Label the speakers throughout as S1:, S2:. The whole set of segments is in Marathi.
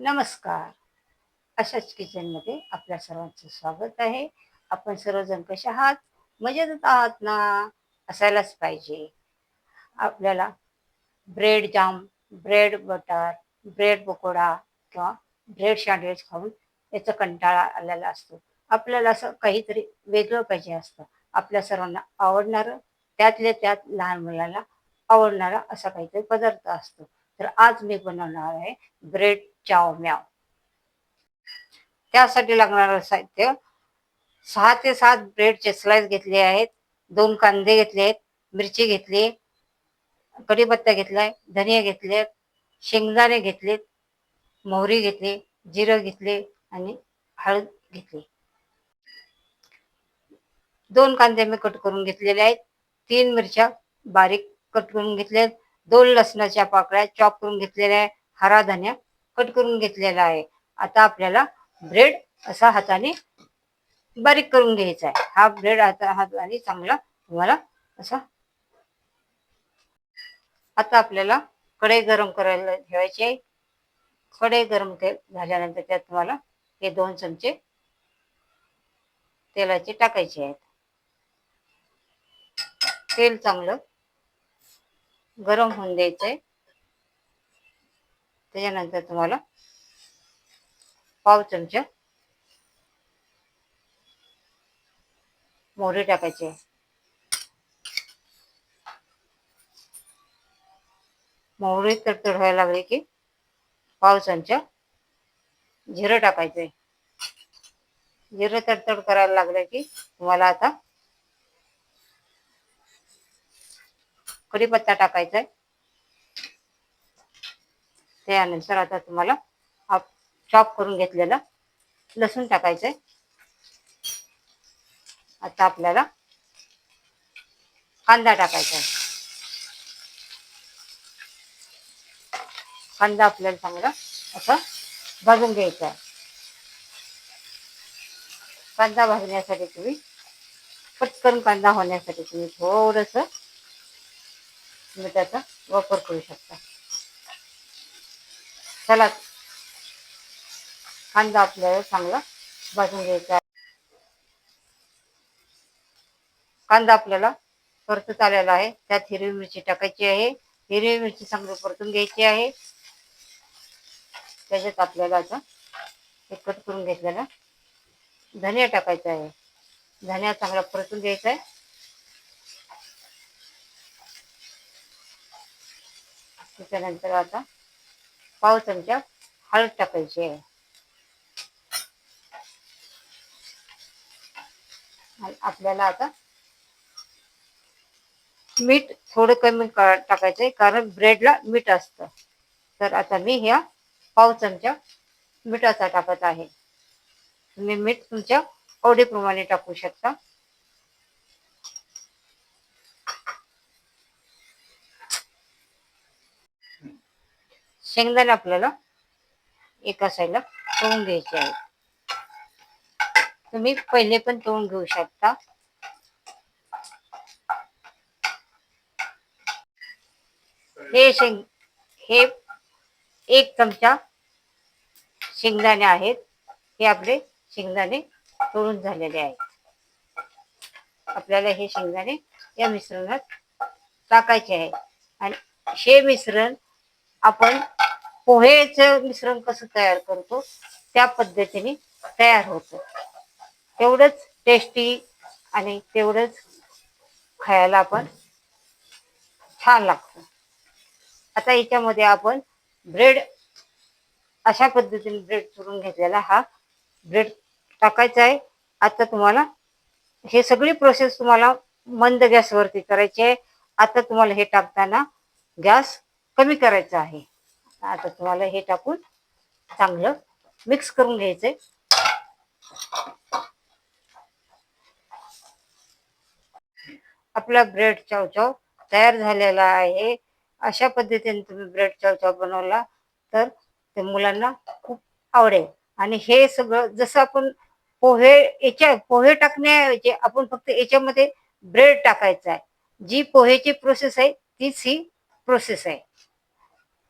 S1: नमस्कार. अशाच किचनमध्ये आपल्या सर्वांचं स्वागत आहे. आपण सर्वजण कसे आहात? मजेत आहात ना? असायलाच पाहिजे. आपल्याला bread jam bread butter bread pakora किंवा ब्रेड सँडविच खाऊन याचा कंटाळा आलेला असतो. आपल्याला असं काहीतरी वेगळं पाहिजे असतं. आपल्या सर्वांना आवडणारं त्यातल्या त्यात लहान मुलांना आवडणारा असा काहीतरी पदार्थ असतो. तर आज मी बनवणार आहे ब्रेड चाव म्याव त्यासाठी लागणारं साहित्य सहा ते सात ब्रेडचे स्लाइस घेतले आहेत दोन कांदे घेतले आहेत मिरची घेतली कढीपत्ता घेतलाय धनिया घेतले शेंगदाणे घेतलेत मोहरी घेतली जिरं घेतले आणि हळद घेतली. दोन कांदे मी कट करून घेतलेले आहेत तीन मिरच्या बारीक कट करून घेतल्या दोन लसणाच्या पाकळ्या चॉप करून घेतलेल्या आहे हरा धन्या कट करून घेतलेला आहे. आता आपल्याला ब्रेड असा हाताने बारीक करून घ्यायचा आहे. हा ब्रेड आता हाताने चांगला तुम्हाला असा आता आपल्याला कढई गरम करायला ठेवायची आहे. कढई गरम झाल्यानंतर त्यात तुम्हाला हे दोन चमचे तेलाचे टाकायचे आहेत. तेल चांगलं गरम होऊन द्यायचंय. त्याच्यानंतर तुम्हाला पाव चमचा मोहरी टाकायचे. मोहरी तडतड व्हायला लागली की पाव चमचा जिरं टाकायचंय जिरं तडतड करायला लागलं की तुम्हाला आता कढीपत्ता टाकायचा आहे. त्यानंतर आता तुम्हाला. हा चॉप करून घेतलेलं. लसूण टाकायचंय. आता आपल्याला कांदा टाकायचा आहे कांदा आपल्याला चांगला असं भाजून घ्यायचा आहे कांदा भाजण्यासाठी तुम्ही पटकन कांदा होण्यासाठी तुम्ही थोडस मिठाचा वापर करू शकता. चला. कांदा आपल्याला चांगला भाजून घ्यायचा आहे. कांदा आपल्याला परतत आलेला आहे. त्यात हिरवी मिरची टाकायची आहे. हिरवी मिरची चांगली परतून घ्यायची आहे. त्याच्यात आपल्याला आता एक कट करून घेतलेला धनिया टाकायचा आहे. धनिया चांगला परतून घ्यायचा आहे. त्याच्यानंतर आता पाव चमचा हळद टाकायची आहे. आपल्याला आता मीठ थोडं कमी टाकायचं आहे कारण ब्रेडला मीठ असतं. तर आता मी ह्या पाव चमचा मिठाचा टाकत आहे. तुम्ही मीठ तुमच्या आवडीप्रमाणे टाकू शकता. शेंगदाणे आपल्याला एका साईडला तळून घ्यायचे आहेत. तुम्ही पहिले पण तळून घेऊ शकता. हे शेंग हे एक चमचा शेंगदाणे आहेत. हे आपले शेंगदाणे तळून झालेले आहेत. आपल्याला हे शेंगदाणे या मिश्रणात टाकायचे आहे. आणि हे मिश्रण आपण पोहेचं मिश्रण कसं तयार करतो त्या पद्धतीने तयार होतं. तेवढंच टेस्टी आणि तेवढंच खायला आपण छान लागतं. आता याच्यामध्ये आपण ब्रेड अशा पद्धतीने ब्रेड चुरून घेतलेला हा ब्रेड टाकायचा आहे. आता तुम्हाला हे सगळी प्रोसेस तुम्हाला मंद गॅसवरती करायची आहे. आता तुम्हाला हे टाकताना गॅस कमी करायचं आहे. आता तुम्हाला हे टाकून चांगलं मिक्स करून घ्यायचंय. आपला ब्रेड चावचाव तयार झालेला आहे. अशा पद्धतीने तुम्ही ब्रेड चावचाव बनवला तर ते मुलांना खूप आवडेल. आणि हे सगळं जसं आपण पोहे याच्या पोहे टाकण्याऐवजी आपण फक्त याच्यामध्ये ब्रेड टाकायचा आहे. जी पोहेची प्रोसेस आहे तीच ही प्रोसेस आहे.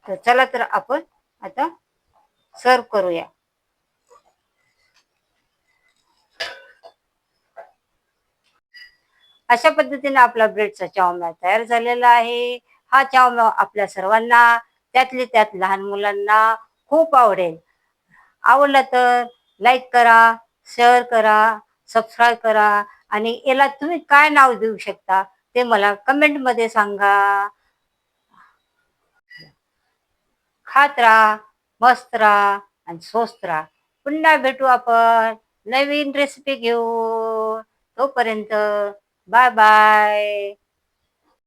S1: तर चला तर आपण आता सर्व करूया. अशा पद्धतीने आपला ब्रेडचा चावम्या तयार झालेला आहे. हा चावम्या आपल्या सर्वांना त्यातले त्यात लहान मुलांना खूप आवडेल. आवडला तर लाईक करा शेअर करा सबस्क्राईब करा आणि याला तुम्ही काय नाव देऊ शकता ते मला कमेंटमध्ये सांगा. खात राहा मस्त राहा आणि स्वस्त राहा पुन्हा भेटू आपण नवीन रेसिपी घेऊ तोपर्यंत बाय बाय.